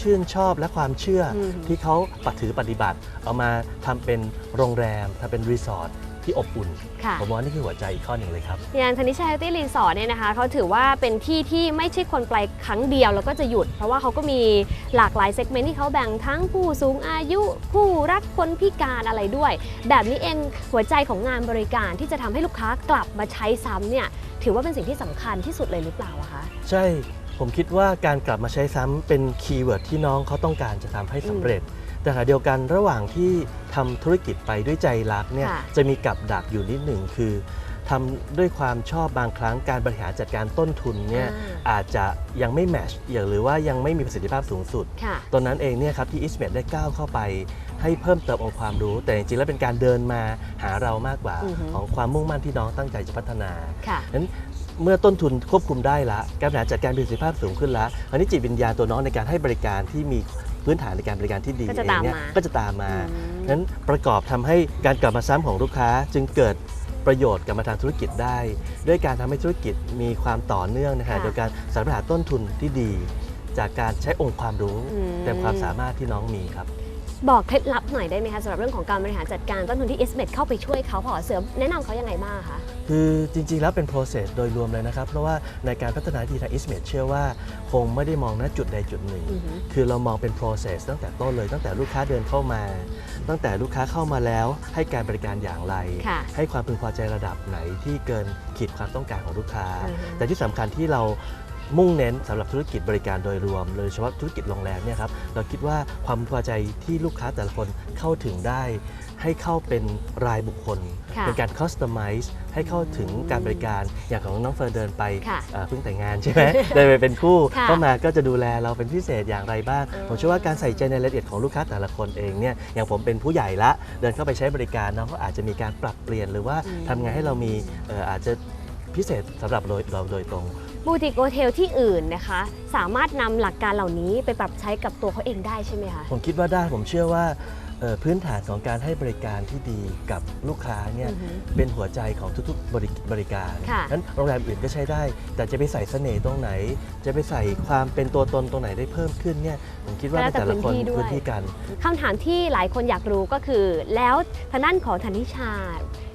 ชื่นชอบและความเชื่ออที่เขาปฏิถือปฏิบัติ เอามาทำเป็นโรงแรมทำเป็นรีสอร์ท ที่อบอุ่น ค่ะ ผมว่านี่คือหัวใจอีกข้อหนึ่งเลยครับ อย่างธนิชาเฮลตี้รีสอร์ทเนี่ยนะคะเขาถือว่าเป็นที่ที่ไม่ใช่คนไปครั้งเดียวแล้วก็จะหยุด เพราะว่าเขาก็มีหลากหลายเซกเมนต์ที่เขาแบ่งทั้งผู้สูงอายุ ผู้รักคนพิการอะไรด้วย แบบนี้เองหัวใจของงานบริการที่จะทำให้ลูกค้ากลับมาใช้ซ้ำเนี่ยถือว่าเป็นสิ่งที่สำคัญที่สุดเลยหรือเปล่าอะคะ ใช่ ผมคิดว่าการกลับมาใช้ซ้ำเป็นคีย์เวิร์ดที่น้องเขาต้องการจะทำให้สำเร็จ แต่ขณะเดียวกันระหว่างที่ทำธุรกิจไปด้วยใจรักเนี่ยค่ะจะมีกับดักอยู่นิดหนึ่งคือทำด้วยความชอบบางครั้งการบริหารจัดการต้นทุนเนี่ยอ่า อาจจะยังไม่แมชอย่างหรือว่ายังไม่มีประสิทธิภาพสูงสุด ค่ะ ตอนนั้นเองเนี่ยครับที่อิสเมดได้ก้าวเข้าไปให้เพิ่มเติมองค์ความรู้ แต่จริงๆแล้วเป็นการเดินมาหาเรามากกว่า อือฮึ ของความมุ่งมั่นที่น้องตั้งใจจะพัฒนา ค่ะ นั้นเมื่อต้นทุนควบคุมได้ละ การบริหารจัดการประสิทธิภาพสูงขึ้นละอันนี้จิตวิญญาณตัวน้องในการให้บริการที่มี พื้นฐานในการบริการที่ดีก็จะเองเนี่ยตามมาก็จะตามมาอืมนั้นประกอบทำให้การกลับมาซ้ำของลูกค้าจึงเกิดประโยชน์กับมาทางธุรกิจได้ ด้วยการทำให้ธุรกิจมีความต่อเนื่องนะคะค่ะโดยการสรรหาต้นทุนที่ดี จากการใช้องค์ความรู้อืมเต็มความสามารถที่น้องมีครับ บอกเคล็ดลับหน่อยได้ไหมคะสำหรับเรื่องของการบริหารจัดการต้นทุนที่ s อ e เข้าไปช่วยเขาพอเสริมแนะนำเขายังไงบ้างคะ คือจริงๆ แล้วเป็น process โดยรวมเลยนะครับ เพราะว่าในการพัฒนาที่ทาง i s m a t เชื่อว่า คงไม่ได้มองณจุดใดจุดหนึ่ง อือฮึ คือเรามองเป็น process ตั้งแต่ต้นเลยตั้งแต่ลูกค้าเดินเข้ามา ตั้งแต่ลูกค้าเข้ามาแล้ว ให้การบริการอย่างไร ค่ะ ให้ความพึงพอใจระดับไหนที่เกินขีดความต้องการของลูกค้า อือฮึ แต่ที่สำคัญที่เรา มุ่งเน้นสำหรับธุรกิจบริการโดยรวม โดยเฉพาะธุรกิจโรงแรมเนี่ยครับเราคิดว่าความพึงพอใจที่ลูกค้าแต่ละคนเข้าถึงได้ ให้เข้าเป็นรายบุคคลค่ะเป็นการ customize ให้เข้าถึงการบริการอย่างของน้องเฟิร์นเดินไปค่ะเอ่อเพิ่งแต่งงานใช่ไหมเดินไปเป็นคู่ค่ะเข้ามาก็จะดูแลเราเป็นพิเศษอย่างไรบ้างอืมผมเชื่อว่าการใส่ใจในรายละเอียดของลูกค้าแต่ละคนเองเนี่ยอย่างผมเป็นผู้ใหญ่ละ เดินเข้าไปใช้บริการน้องก็อาจจะมีการปรับเปลี่ยนหรือว่าทำไงให้เรามีเอ่ออาจจะพิเศษสำหรับเราเราโดยตรง บูติกโฮเทลที่อื่นนะคะ สามารถนำหลักการเหล่านี้ไปปรับใช้กับตัวเขาเองได้ใช่ไหมคะ ผมคิดว่าได้ผมเชื่อว่าเอ่อพื้นฐานของการให้บริการที่ดีกับลูกค้าเนี่ยอือฮึเป็นหัวใจของทุกๆบริบริการค่ะ นั้นโรงแรมอื่นก็ใช้ได้ แต่จะไปใส่เสน่ห์ตรงไหน จะไปใส่ความเป็นตัวตนตรงไหนได้เพิ่มขึ้นเนี่ยผมคิดว่าแล้วแต่แต่ละคนพื้นที่ด้วยพื้นที่กัน คำถามที่หลายคนอยากรู้ก็คือ แล้วทางด้านของธนิชา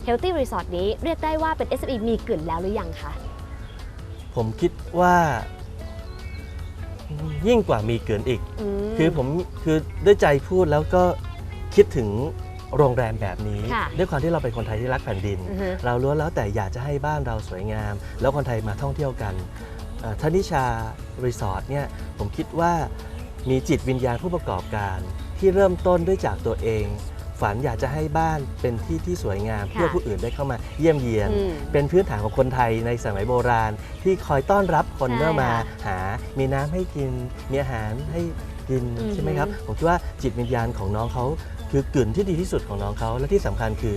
Healthy Resort นี้เรียกได้ว่าเป็น SME มีกลิ่นแล้วหรือยังคะ ผมคิดว่ายิ่งกว่ามีเกินอีก ม คือผมคือด้วยใจพูดแล้วก็คิดถึงโรงแรมแบบนี้ ค่ะ ด้วยความที่เราเป็นคนไทยที่รักแผ่นดิน อือฮึ เราล้วนแล้วแต่อยากจะให้บ้านเราสวยงาม แล้วคนไทยมาท่องเที่ยวกันเอ่อทนิชารีสอร์ทเนี่ยผมคิดว่ามีจิตวิญญาณผู้ประกอบการที่เริ่มต้นด้วยจากตัวเอง ฝันอยากจะให้บ้านเป็นที่ที่สวยงามค่ะเพื่อผู้อื่นได้เข้ามาเยี่ยมเยียนอืมเป็นพื้นฐานของคนไทยในสมัยโบราณ ที่คอยต้อนรับคนใช่เมื่อมาค่ะหา มีน้ำให้กิน มีอาหารให้ กินอือฮึใช่ไหมครับผมคิดว่าจิตวิญญาณของน้องเขาคือกลิ่นที่ดีที่สุดของน้องเขาและที่สำคัญคือ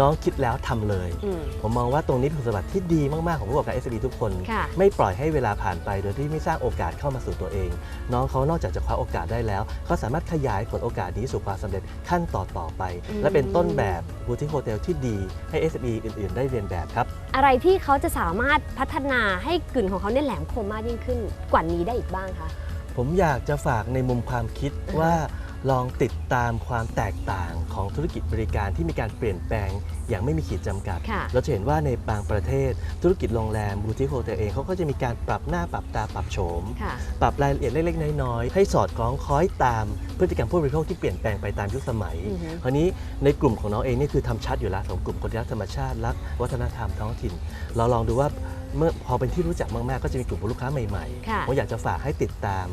น้องคิดแล้วทำเลยอืมผมมองว่าตรงนี้เป็นคุณสมบัติที่ดีมากๆของผู้ประกอบการ SME ทุกคนค่ะไม่ปล่อยให้เวลาผ่านไป โดยที่ไม่สร้างโอกาสเข้ามาสู่ตัวเอง น้องเขานอกจากจะคว้าโอกาสได้แล้วเขาสามารถขยายผลโอกาสนี้สู่ความสำเร็จขั้นต่อต่อๆไปอืมและเป็นต้นแบบบูติกโฮเทลที่ดีให้ SME อื่น ๆ ได้เรียนแบบครับ อะไรที่เขาจะสามารถพัฒนาให้กลิ่นของเขาเนี่ยแหลมคมมากยิ่งขึ้นกว่านี้ได้อีกบ้างคะ ผมอยากจะฝากในมุมความคิดอือฮะว่าลองติดตามความแตกต่างของธุรกิจบริการที่มีการเปลี่ยนแปลงอย่างไม่มีขีดจำกัดค่ะเราจะเห็นว่าในบางประเทศ ธุรกิจโรงแรมบูติกโฮเทลเองเขาก็จะมีการปรับหน้าปรับตาปรับโฉมค่ะปรับรายละเอียดเล็กๆ น้อยๆ ให้สอดคล้องคล้อยตามพฤติกรรมผู้บริโภคที่เปลี่ยนแปลงไปตามยุคสมัยอือฮึคราวนี้ในกลุ่มของน้องเองนี่คือทำชัดอยู่แล้วของกลุ่มคนที่รักธรรมชาติรักวัฒนธรรมท้องถิ่น เราลองดูว่าเมื่อพอเป็นที่รู้จักมาก ๆ ก็จะมีกลุ่มลูกค้าใหม่ค่ะๆผมอยากจะฝากให้ติดตาม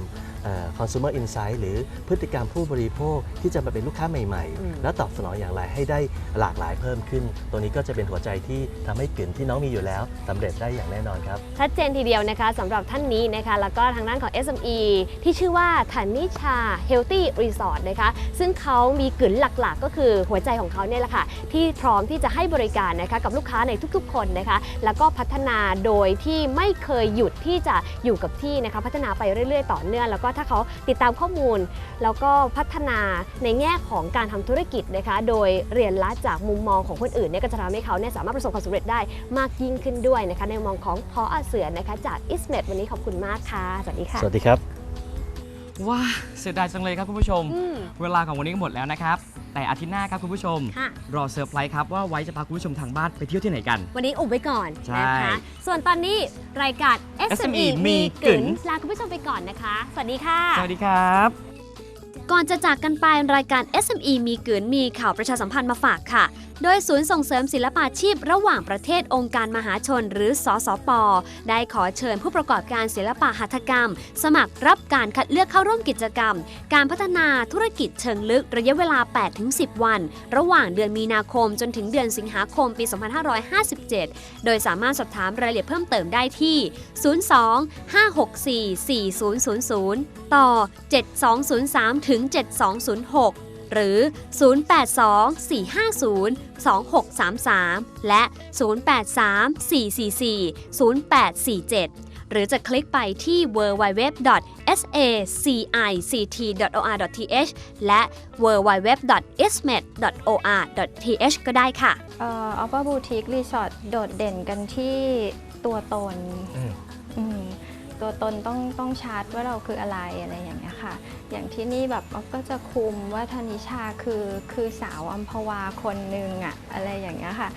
เอ่อ consumer insight หรือพฤติกรรมผู้บริโภคที่จะมาเป็นลูกค้าใหม่อืมๆแล้วตอบสนองอย่างไรให้ได้หลากหลายเพิ่มขึ้นตัวนี้ก็จะเป็นหัวใจที่ทำให้กลิ่นที่น้องมีอยู่แล้วสำเร็จได้อย่างแน่นอนครับ ชัดเจนทีเดียวนะคะสำหรับท่านนี้นะคะ แล้วก็ทางด้านของ SME ที่ชื่อว่าธนิชา Healthy Resort นะคะ ซึ่งเขามีกลิ่นหลักๆ ก็คือหัวใจของเขาเนี่ยแหละค่ะ ที่พร้อมที่จะให้บริการนะคะกับลูกค้าในทุกๆ คนนะคะ แล้วก็พัฒนาโดยที่ไม่เคยหยุดที่จะอยู่กับที่นะคะ พัฒนาไปเรื่อยๆ ต่อเนื่อง แล้วก็ถ้าเขาติดตามข้อมูล แล้วก็พัฒนาในแง่ของการทำธุรกิจนะคะ โดยเรียนรู้จากมุมมองของคนอื่นเนี่ยก็จะทำให้เขาเนี่ยสามารถประสบความสำเร็จได้มากยิ่งขึ้นด้วยนะคะในมุมมองของพออาเสือนะคะจากอิสเมดวันนี้ขอบคุณมากค่ะสวัสดีค่ะ สวัสดีครับ ว้าเสียดายจังเลยครับคุณผู้ชม อืมเวลาของวันนี้ก็หมดแล้วนะครับ แต่อาทิตย์หน้าครับคุณผู้ชม ค่ะ รอเซอร์ไพรส์ครับว่าไว้จะพาคุณผู้ชมทางบ้านไปเที่ยวที่ไหนกัน วันนี้อุบไว้ก่อนใช่นะคะ ส่วนตอนนี้รายการ SME SME มีมีกกึ๋ึ๋นนลาคุณผู้ชมไปก่อนนะคะ สวัสดีค่ะ สวัสดีครับ ก่อนจะจากกันไปรายการ SME มีกึ๋นมีข่าวประชาสัมพันธ์มาฝากค่ะโดยศูนย์ส่งเสริมศิลปาชีพระหว่างประเทศองค์การมหาชนหรือสสป ได้ขอเชิญผู้ประกอบการศิลปะหัตถกรรม สมัครรับการคัดเลือกเข้าร่วมกิจกรรม การพัฒนาธุรกิจเชิงลึกระยะเวลา 8-10 วัน ระหว่างเดือนมีนาคมจนถึงเดือนสิงหาคมปี 2557 โดยสามารถสอบถามรายละเอียดเพิ่มเติมได้ที่ 02 564 4000 ต่อ 7203 ถึง 7206 หรือ 082 450 2633 และ 083 444 0847 หรือจะคลิกไปที่ www.sacict.or.th และ www.ismet.or.th ก็ได้ค่ะ เอ่อ Opera Boutique Resort โดดเด่นกันที่ตัวตน อืมอืม ตัวตนต้องต้องชาร์จว่าเราคืออะไรอะไรอย่างเงี้ยค่ะ อย่างที่นี่แบบออฟก็จะคุมว่าธนิชาคือคือสาวอัมพวาคนหนึ่งอะอะไรอย่างเงี้ยค่ะ